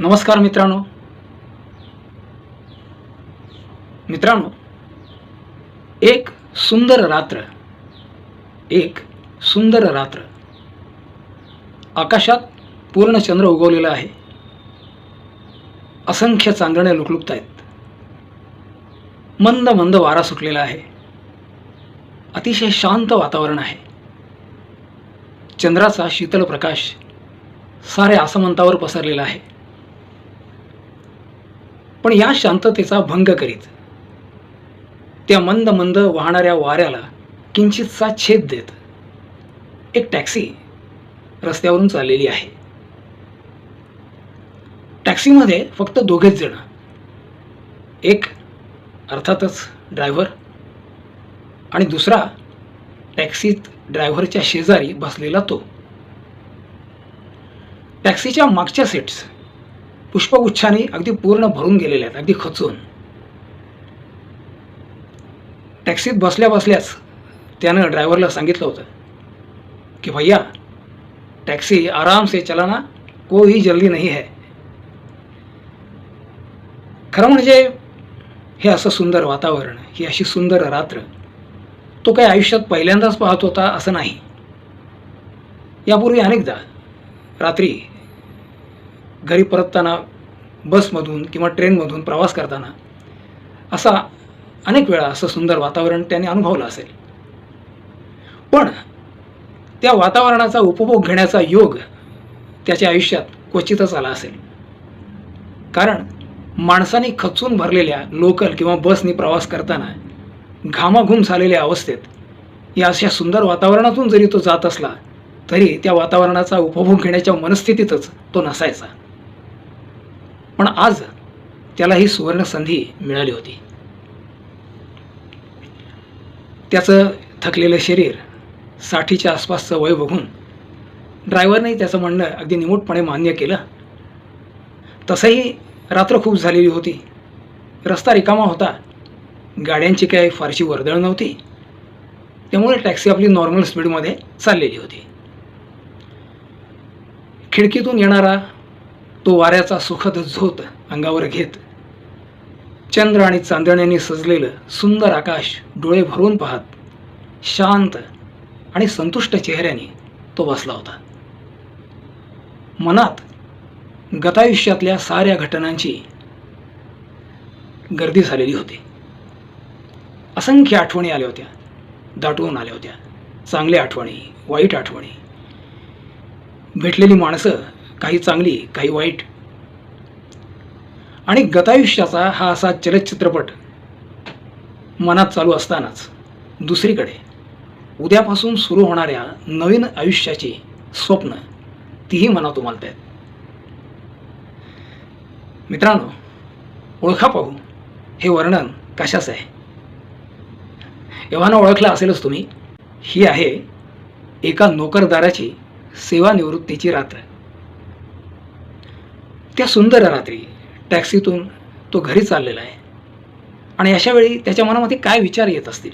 नमस्कार मित्रांनो. मित्रांनो एक सुंदर रात्र एक सुंदर रात्र. आकाशात पूर्ण चंद्र उगवलेला आहे. असंख्य चांदण्या लुकलुकत आहेत. मंद मंद वारा सुटलेला आहे. अतिशय शांत वातावरण आहे. चंद्राचा शीतल प्रकाश साऱ्या आसमंतावर पसरलेला आहे. पण या शांततेचा भंग करीत. त्या मंद मंद वाहणाऱ्या वाऱ्याला किंचितसा छेद देत. एक टॅक्सी रस्त्यावरून चाललेली आहे. टॅक्सीमध्ये फक्त दोघेच जण. एक अर्थातच ड्रायव्हर आणि दुसरा टॅक्सीत ड्रायव्हरच्या शेजारी बसलेला तो. टॅक्सीच्या मागच्या सीट्स पुष्पगुच्छाने अगदी पूर्ण भरून गेलेल्या आहेत अगदी खचून. टॅक्सीत बसल्या बसल्याच त्यानं ड्रायव्हरला सांगितलं होतं की भैया टॅक्सी आराम से चलाना कोई जल्दी नाही है. खरं म्हणजे हे असं सुंदर वातावरण ही अशी सुंदर रात्र तो काही आयुष्यात पहिल्यांदाच पाहत होता असं नाही. यापूर्वी अनेकदा रात्री घरी परतताना बसमधून किंवा ट्रेनमधून प्रवास करताना असा अनेक वेळा असं सुंदर वातावरण त्याने अनुभवलं असेल. पण त्या वातावरणाचा उपभोग घेण्याचा योग त्याच्या आयुष्यात क्वचितच आला असेल. कारण माणसाने खचून भरलेल्या लोकल किंवा बसनी प्रवास करताना घामाघूम झालेल्या अवस्थेत या अशा सुंदर वातावरणातून जरी तो जात असला तरी त्या वातावरणाचा उपभोग घेण्याच्या मनस्थितीतच तो नसायचा. पण आज त्याला ही सुवर्ण संधी मिळाली होती. त्याचं थकलेलं शरीर साठीच्या आसपासचं वय बघून ड्रायव्हरने त्याचं म्हणणं अगदी निमूटपणे मान्य केलं. तसंही रात्र खूप झालेली होती. रस्ता रिकामा होता. गाड्यांची काही फारशी वर्दळ नव्हती. त्यामुळे टॅक्सी आपली नॉर्मल स्पीडमध्ये चाललेली होती. खिडकीतून येणारा तो वाऱ्याचा सुखद झोत अंगावर घेत. चंद्र आणि चांदण्याने सजलेलं सुंदर आकाश डोळे भरून पाहत शांत आणि संतुष्ट चेहऱ्याने तो बसला होता. मनात गतायुष्यातल्या साऱ्या घटनांची गर्दी झालेली होती. असंख्य आठवणी आल्या होत्या दाटवून आल्या होत्या चांगल्या आठवणी वाईट आठवणी. भेटलेली माणसं काही चांगली काही वाईट. आणि गतायुष्याचा हा असा चलचित्रपट मनात चालू असतानाच दुसरीकडे उद्यापासून सुरू होणाऱ्या नवीन आयुष्याची स्वप्न तीही मनात उमालत आहेत. मित्रांनो ओळखा पाहू हे वर्णन कशाचं आहे? एव्हाना ओळखलं असेलच तुम्ही. ही आहे एका नोकरदाराची सेवानिवृत्तीची रात्र. त्या सुंदर रात्री. टॅक्सीतून तो घरी चाललेला आहे. आणि अशा वेळी त्याच्या मनामध्ये काय विचार येत असतील?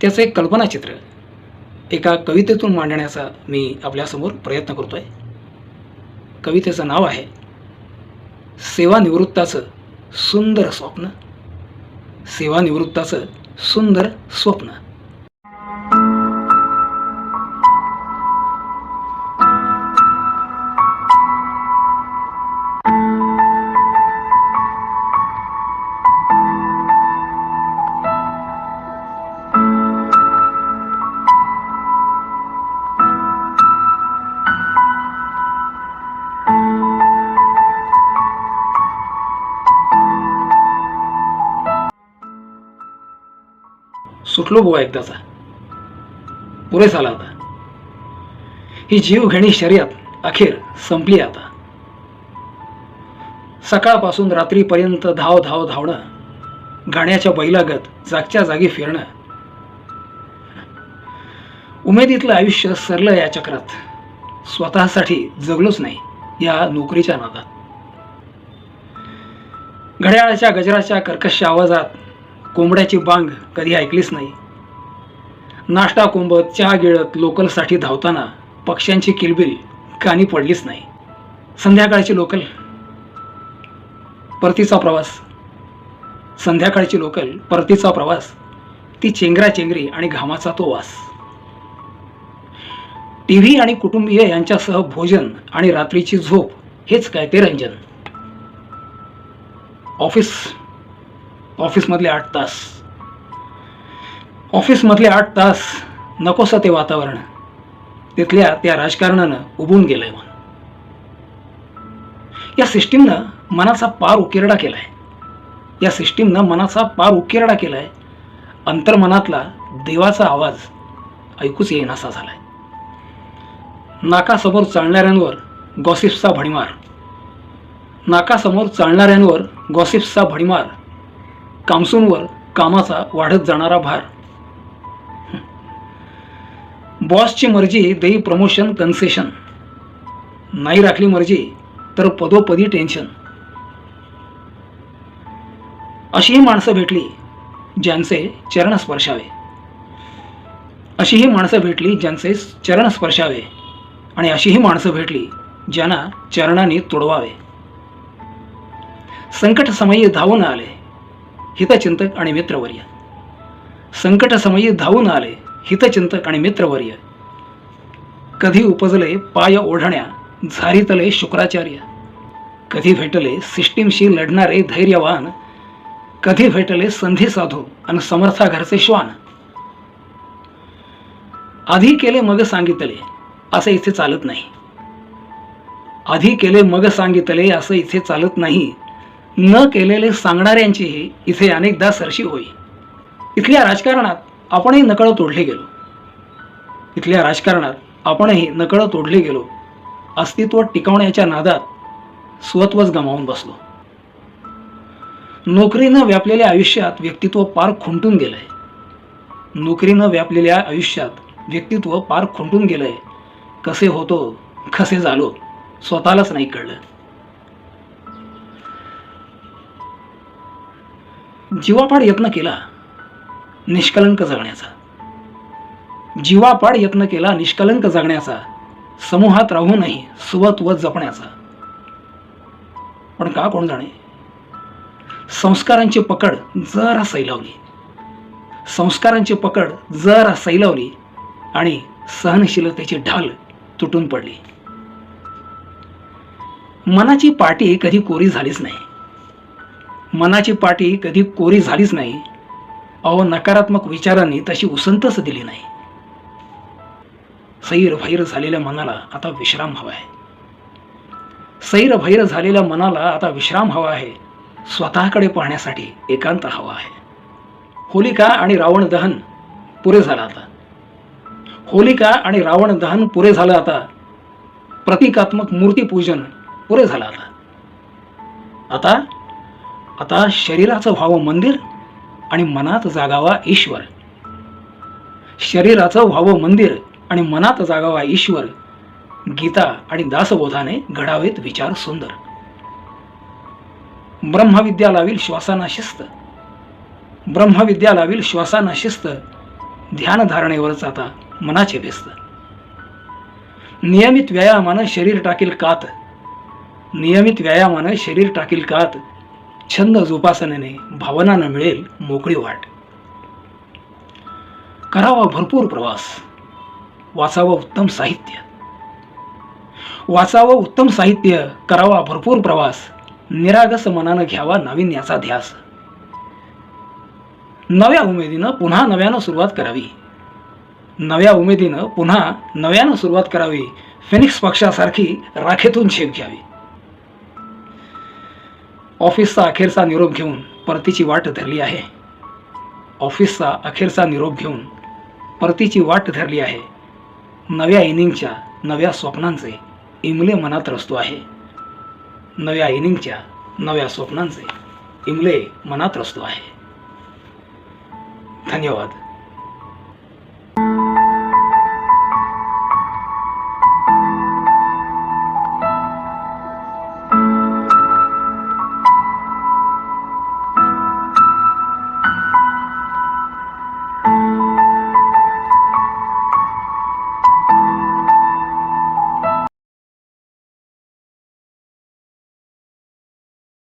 त्याचं एक कल्पनाचित्र एका कवितेतून मांडण्याचा मी आपल्यासमोर प्रयत्न करतो आहे कवितेचं नाव आहे सेवानिवृत्ताचं सुंदर स्वप्न. सेवानिवृत्ताचं सुंदर स्वप्न. सुटलो बुवा एकदाचा. पुरेस आला आता ही जीव घेणी शर्यत अखेर संपली आता. सकाळपासून रात्रीपर्यंत धाव धाव धावणं गाण्याच्या बैलागत जागच्या जागी फिरणं. उमेदीतलं आयुष्य सरलं या चक्रात. स्वतःसाठी जगलोच नाही या नोकरीच्या नादात. घड्याळाच्या गजराच्या कर्कश आवाजात कोंबड्याची बांग कधी ऐकलीच नाही. नाश्ता कोंबत चहा गिळत लोकलसाठी धावताना पक्ष्यांची किलबिल कानी पडलीच नाही. संध्याकाळची लोकल. परतीचा प्रवास. संध्याकाळची लोकल परतीचा प्रवास. ती चेंगरा चेंगरी आणि घामाचा तो वास. टी व्ही आणि कुटुंबीय यांच्यासह भोजन आणि रात्रीची झोप हेच काय ते रंजन. ऑफिस. ऑफिसमधले आठ तास. ऑफिसमधले आठ तास नकोसं ते वातावरण. तिथल्या त्या राजकारणानं उभून गेलंय मन. या सिस्टीमनं मनाचा पार उकिरडा केलाय. या सिस्टीमनं मनाचा पार उकिरडा केलाय. अंतर्मनातला देवाचा आवाज ऐकूच येईनासा झालाय. नाकासमोर चालणाऱ्यांवर गॉसिप्सचा भडीमार. नाकासमोर चालणाऱ्यांवर गॉसिप्सचा भडीमार. कामसूनवर कामाचा वाढत जाणारा भार. बॉसची मर्जी देई प्रमोशन कन्सेशन नाही राखली मर्जी तर पदोपदी टेन्शन अशीही माणसं भेटली ज्यांचे चरण स्पर्शावे. अशीही माणसं भेटली ज्यांचे चरण स्पर्शावे. आणि अशीही माणसं भेटली ज्यांना चरणाने तुडवावे. संकटसमयी धावून आले हितचिंतक आणि मित्रवर्य. संकटसमयी धावून आले हितचिंतक आणि मित्रवर्य. कधी उपजले पाय ओढण्या झारीतले शुक्राचार्य. कधी भेटले सिस्टीमशी लढणारे धैर्यवान. कधी भेटले संधी साधू आणि समर्था घरचे श्वान. आधी केले मग सांगितले असं इथे चालत नाही. आधी केले मग सांगितले असं इथे चालत नाही. न केलेले सांगणाऱ्यांचीही इथे अनेकदा सरशी होई. इथल्या राजकारणात आपणही नकळत तोडले गेलो. इथल्या राजकारणात आपणही नकळत तोडले गेलो. अस्तित्व टिकवण्याच्या नादात स्वत्वच गमावून बसलो. नोकरीनं व्यापलेल्या आयुष्यात व्यक्तित्व पार खुंटून गेलंय. नोकरीनं व्यापलेल्या आयुष्यात व्यक्तित्व पार खुंटून गेलंय. कसे होतो कसे झालो स्वतःलाच नाही कळलं. जीवापाड यत्न केला. निष्कलंक जगण्याचा. जीवापाड यत्न केला निष्कलंक जगण्याचा. समूहात राहूनही सुवत्व जपण्याचा. पण का कोण जाणे? संस्कारांची पकड जरा सैलावली. संस्कारांची पकड जरा सैलावली आणि सहनशीलतेची ढाल तुटून पडली. मनाची पाटी कधी कोरी झालीच नाही. मनाची पाटी कधी कोरी झालीच नाही. अहो नकारात्मक विचारांनी तशी उसंतच दिली नाही. सैर भैर झालेल्या मनाला आता विश्राम हवा आहे. सैर भैर झालेल्या मनाला आता विश्राम हवा आहे. स्वतःकडे पाहण्यासाठी एकांत हवा आहे. होलिका आणि रावण दहन पुरे झालं आता. होलिका आणि रावण दहन पुरे झालं आता. प्रतिकात्मक मूर्तीपूजन पुरे झालं आता. आता आता शरीराचं व्हावं मंदिर आणि मनात जागावा ईश्वर. शरीराचं व्हावं मंदिर आणि मनात जागावा ईश्वर. गीता आणि दासबोधाने घडावेत विचार सुंदर. ब्रह्मविद्या लावील श्वासाना शिस्त. ब्रह्मविद्या लावील श्वासाना शिस्त. ध्यानधारणेवरच आता मनाचे व्यस्त. नियमित व्यायामानं शरीर टाकील कात. नियमित व्यायामानं शरीर टाकील कात. छंद जोपासनेने भावनानं मिळेल मोकळी वाट. करावा भरपूर प्रवास. वाचावं उत्तम साहित्य. वाचावं उत्तम साहित्य करावा भरपूर प्रवास निरागस मनानं घ्यावा नाविन्याचा ध्यास. नव्या उमेदीनं पुन्हा नव्यानं सुरुवात करावी. नव्या उमेदीनं पुन्हा नव्यानं सुरुवात करावी. फिनिक्स पक्षासारखी राखेतून झेप घ्यावी. ऑफिसचा अखेरचा निरोप घेऊन परतीची वाट धरली आहे. ऑफिसचा अखेरचा निरोप घेऊन परतीची वाट धरली आहे. नव्या इनिंगच्या नव्या स्वप्नांचे इमले मनात रचतो आहे. नव्या इनिंगच्या नव्या स्वप्नांचे इमले मनात रचतो आहे. धन्यवाद.